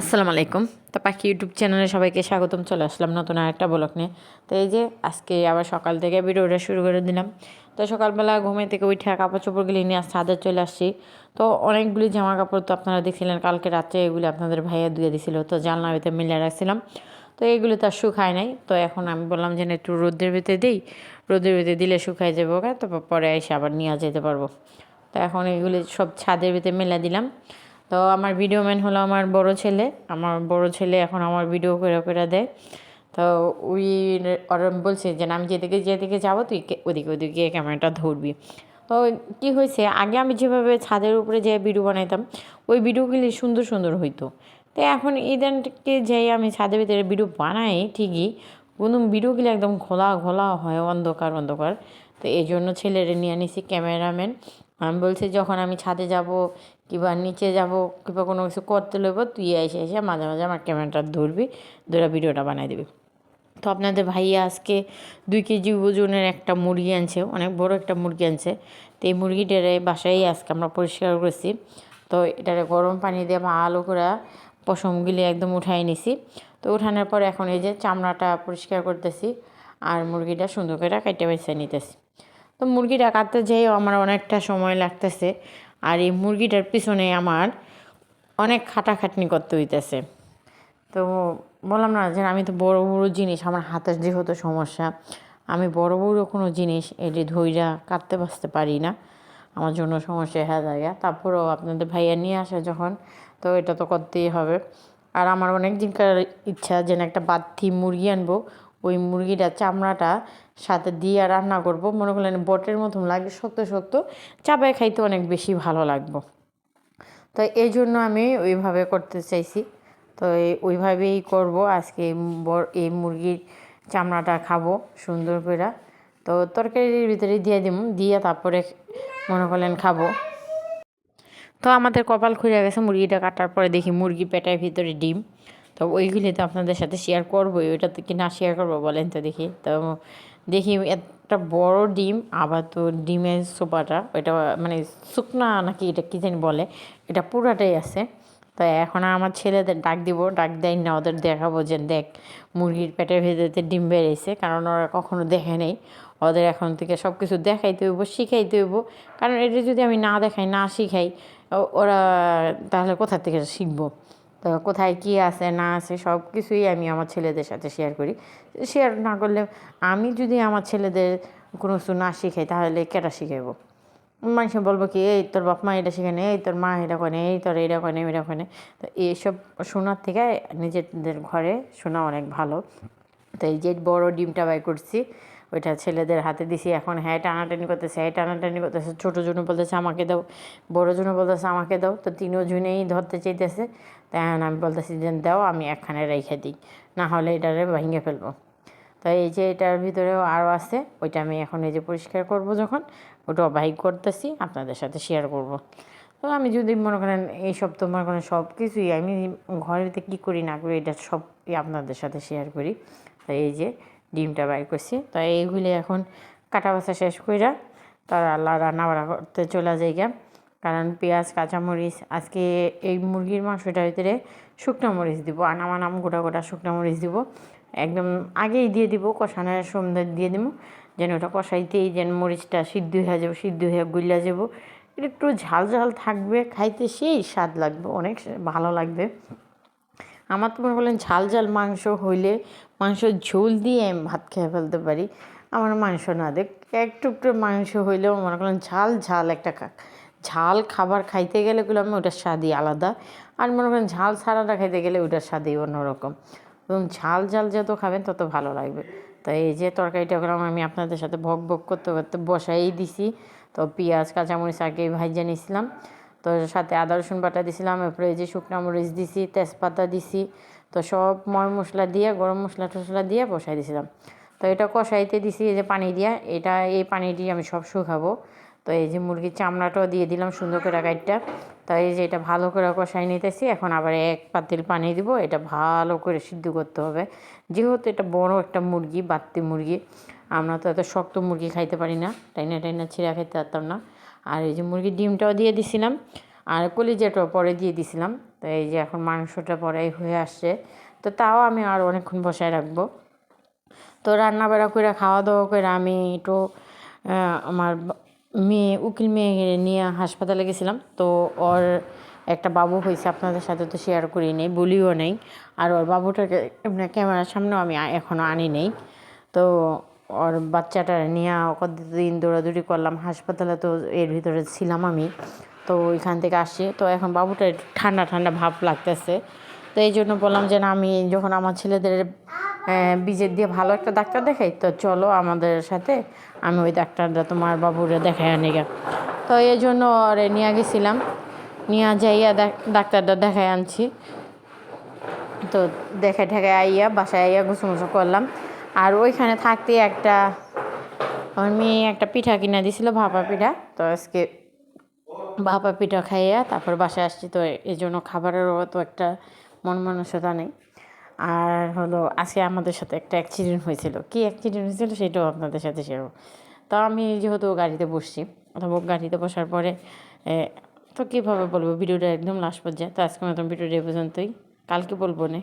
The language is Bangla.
আসসালামু আলাইকুম। তো পাখি ইউটিউব চ্যানেলে সবাইকে স্বাগতম, চলে আসলাম নতুন আরেকটা ব্লগ নিয়ে। তো এই যে, আজকে আবার সকাল থেকে ভিডিওটা শুরু করে দিলাম। তো সকালবেলা ঘুমে থেকে উঠে কাপড় চোপড়গুলি নিয়ে ছাদে চলে আসছি। তো অনেকগুলি জামা কাপড় তো আপনারা দেখছিলেন, কালকে রাত্রে এগুলি আপনাদের ভাইয়া ধুয়ে দিছিল। তো জানলা ভিতরে মিলে রাখছিলাম। তো এইগুলি তো আর শুকায় নাই। তো এখন আমি বললাম যে একটু রোদের ভিতরে দিই। রোদের ভিতরে দিলে শুকায় যাবে ওকে। তো পরে এসে আবার নিয়ে যেতে পারব। তো এখন এগুলি সব ছাদের ভিতরে মেলে দিলাম। তো আমার ভিডিও ম্যান হলো আমার বড় ছেলে। আমার বড় ছেলে এখন আমার ভিডিও করে করে দেয়। তো ওই ওরা বলছে যে, আমি যেদিকে যেদিকে যাব, তুই ওদিকে ওদিকে ক্যামেরাটা ধরবি। তো কি হয়েছে, আগে আমি যেভাবে ছাদের উপরে যে ভিডিও বানাইতাম, ওই ভিডিওগুলি সুন্দর সুন্দর হইতো। তো এখন ইদানকে যাই আমি ছাদের ভিতরে ভিডিও বানাই ঠিকই, কোনো ভিডিওগুলি একদম ঘোলা ঘোলা হয়, অন্ধকার অন্ধকার। তো এই জন্য ছেলেরে নিয়ে নিছি ক্যামেরাম্যান আমি বলছি, যখন আমি ছাদে যাব কিংবা নিচে যাব কিংবা কোনো কিছু করতে লইব, তুই এসে এসে মাঝে মাঝে আমার ক্যামেরাটা ধরবি ধরে ভিডিওটা বানাই দিবি। তো আপনাদের ভাইয়া আজকে দুই কেজি ওজনের একটা মুরগি আনছে, অনেক বড় একটা মুরগি আনছে। তো এই মুরগিটারে বাসায় আজকে আমরা পরিষ্কার করেছি। তো এটারে গরম পানি দিয়ে ভালো করে পশমগুলি একদম উঠাই নিছি। তো উঠানোর পর এখন এই যে চামড়াটা পরিষ্কার করতেছি আর মুরগিটা সুন্দর করে কাইটে বেছে নিতেছি। তো মুরগিটা কাটতে যেয়েও আমার অনেকটা সময় লাগতেছে। আর এই মুরগিটার পিছনে আমার অনেক খাটাখাটনি করতে হইতেছে। তো বললাম না যে আমি তো বড় বড় জিনিস, আমার হাতের যেহেতু সমস্যা, আমি বড় বড় কোনো জিনিস এটি ধৈর্যা কাটতে বাঁচতে পারি না। আমার জন্য সমস্যা হয়ে যায়। তারপরেও আপনাদের ভাইয়া নিয়ে আসে যখন, তো এটা তো করতেই হবে। আর আমার অনেক দিনকার ইচ্ছা যেন একটা বাত্তি মুরগি আনব। ওই মুরগিটা, চামড়াটা সাথে দিয়ে রান্না করব। মনে করলেন বটের মতন লাগে, শক্ত শক্ত। চাপায় খাইতে অনেক বেশি ভালো লাগবো। তো এই জন্য আমি ওইভাবে করতে চাইছি। তো ওইভাবেই করব। আজকে এই মুরগির চামড়াটা খাব সুন্দর করে তো তরকারির ভিতরে দিয়ে দিব দিয়ে তারপরে মনে করলেন খাব। তো আমাদের কপাল খুলে গেছে মুরগিটা কাটার পরে দেখি মুরগি পেটের ভিতরে ডিম। তো ওইগুলি তো আপনাদের সাথে শেয়ার করবোই ওইটা তো কি না শেয়ার করব বলেন তো দেখি। তো দেখি একটা বড় ডিম আবার তো ডিমের সোপাটা, ওইটা মানে শুকনা নাকি এটা কী জানি বলে, এটা পুরাটাই আছে। তো এখন আমার ছেলেদের ডাক দিব, ডাক দেয় না, ওদের দেখাবো যে দেখ, মুরগির পেটের ভেতরে ডিম বেরিয়েছে, কারণ ওরা কখনো দেখে নেই। ওদের এখন থেকে সব কিছু দেখাইতে হইব, শিখাইতে হইব। কারণ এটা যদি আমি না দেখাই, না শিখাই ওরা তাহলে কোথা থেকে শিখব? তো কোথায় কী আছে, না আছে সব কিছুই আমি আমার ছেলেদের সাথে শেয়ার করি। শেয়ার না করলে আমি যদি আমার ছেলেদের কোনো কিছু না শিখাই, তাহলে কেটা শিখাইব? মানুষ বলব কি, এই তোর বাপ মা এটা শেখানে এই তোর মা এটা করে এই তোর এটা করে এটা করে তো এইসব শোনার থেকে নিজেদের ঘরে শোনা অনেক ভালো। তো এই যে বড় ডিমটা বাই করছি ওইটা ছেলেদের হাতে দিছি, এখন হ্যাঁ টানাটানি করতেছে হ্যাঁ টানাটানি করতেছে, ছোটো জন্য বলতেছে আমাকে দাও, বড় জন্য বলতেছে আমাকে দাও, তো তিনও জুনেই ধরতে চাইতেছে তাই আমি বলতেছি যে দাও, আমি একখানে রেখে দিই, না হলে এটারে ভেঙে ফেলব। তো এই যে এটার ভিতরেও আরও আছে, ওইটা আমি এখন এই যে পরিষ্কার করব যখন, ওটা বাইক করতেছি, আপনাদের সাথে শেয়ার করব। তো আমি যদি মনে করেন এইসব তো মনে করেন সব কিছুই, আমি ঘরেতে কী করি না করি, এটা সব আপনাদের সাথে শেয়ার করি। তো এই যে ডিমটা বাইর করছি। তো এইগুলি এখন কাটা বাছা শেষ কইরা তার আল্লাহ রান্না বাড়া করতে চলে যাই গা কারণ পেঁয়াজ, কাঁচামরিচ, আজকে এই মুরগির মাংসটার ভিতরে শুকনো মরিচ দিব। আনাম আনাম গোটা গোটা শুকনো মরিচ দিব। একদম আগেই দিয়ে দিব কষানোর সন্ধ্যা দিয়ে দিব। যেন ওটা কষাইতেই যেন মরিচটা সিদ্ধ হয়ে যাবে, সিদ্ধ হয়ে গুলিয়া যাব। একটু ঝাল ঝাল থাকবে, খাইতে সেই স্বাদ লাগবে, অনেক ভালো লাগবে। আমার তো মনে করলেন ঝাল ঝাল মাংস হইলে মাংসর ঝোল দিয়ে আমি ভাত খেয়ে ফেলতে পারি। আমার মাংস না দেখ একটু একটু মাংস হইলেও মনে করলেন ঝাল ঝাল একটা ঝাল খাবার খাইতে গুলো আমি ওটার স্বাদই আলাদা। আর মনে করেন ঝাল ছাড়াটা খাইতে গেলে ওটার স্বাদই অন্যরকম। এবং ঝাল ঝাল যত খাবেন তত ভালো লাগবে। তো এই যে তরকারিটা করলাম, আমি আপনাদের সাথে ভক ভক করতে করতে বসাই দিছি। তো পেঁয়াজ, কাঁচামরিচ আগে ভাইজা নিয়েছিলাম তো সাথে আদা, রসুন বাটা দিছিলাম, এরপরে এই যে শুকনো মরিচ দিছি, তেজপাতা দিছি, তো সব ময় মশলা দিয়ে, গরম মশলা টশলা দিয়ে বসাই দিছিলাম। তো এটা কষাইতে দিছি এই যে পানি দিয়া, এটা এই পানি দিয়ে আমি সব শুকাবো। তো এই যে মুরগির চামড়াটাও দিয়ে দিলাম সুন্দর করে গাইডটা। তো এই যে এটা ভালো করে কষাই নিতেছি, এখন আবার এক পাতিল পানি দিব, এটা ভালো করে সিদ্ধ করতে হবে। যেহেতু এটা বড় একটা মুরগি বাত্তি মুরগি, আমরা তো এত শক্ত মুরগি খাইতে পারি না টাইনা টাইনা ছিঁড়া খাইতে পারতাম না। আর এই যে মুরগির ডিমটাও দিয়ে দিছিলাম আর কলিজাটা পরে দিয়ে দিছিলাম। তো এই যে এখন মাংসটা পরে হয়ে আসছে। তো তাও আমি আর অনেকক্ষণ বসায় রাখব। তো রান্না বাড়া করে খাওয়া দাওয়া করে আমি একটু আমার মেয়ে, উকিল মেয়ে নিয়ে হাসপাতালে গেছিলাম। তো ওর একটা বাবু হয়েছে, আপনাদের সাথে তো শেয়ার করি নেই, বলিও নেই। আর ওর বাবুটাকে ক্যামেরার সামনেও আমি এখনও আনি নেই। তো ওর বাচ্চাটা নিয়ে কতদিন দৌড়াদৌড়ি করলাম। হাসপাতালে তো এর ভিতরে ছিলাম আমি। তো ওইখান থেকে আসছি তো এখন বাবুটা একটু ঠান্ডা ঠান্ডা ভাব লাগতেছে। তো এই জন্য বললাম যে, না, আমি যখন আমার ছেলেদের বিজের দিয়ে ভালো একটা ডাক্তার দেখাই, তো চলো আমাদের সাথে আমি ওই ডাক্তারটা তোমার বাবুরে দেখাই আনি গা তো এই জন্য ওরে নিয়ে গেছিলাম। নিয়ে যাইয়া ডাক- ডাক্তারটা দেখাই আনছি। তো দেখে ঠেকে আইয়া বাসায় আইয়া গুছু মুছু করলাম। আর ওইখানে থাকতে একটা আমার মেয়ে একটা পিঠা কিনে দিছিল ভাপা পিঠা। তো আজকে ভাপা পিঠা খাইয়া তারপর বাসায় আসছি তো এই জন্য খাবারেরও তো একটা মন মানসিকতা নেই। আর হলো আজকে আমাদের সাথে একটা অ্যাক্সিডেন্ট হয়েছিল। কি অ্যাক্সিডেন্ট হয়েছিল সেটাও আপনাদের সাথে শেয়ার তো আমি যেহেতু গাড়িতে বসছি অথবা গাড়িতে বসার পরে এ, তো কীভাবে বলব ভিডিওটা একদম লাস্ট পর্যায়ে। তো আজকে মতন ভিডিওটা এই পর্যন্তই। কালকে বলব না।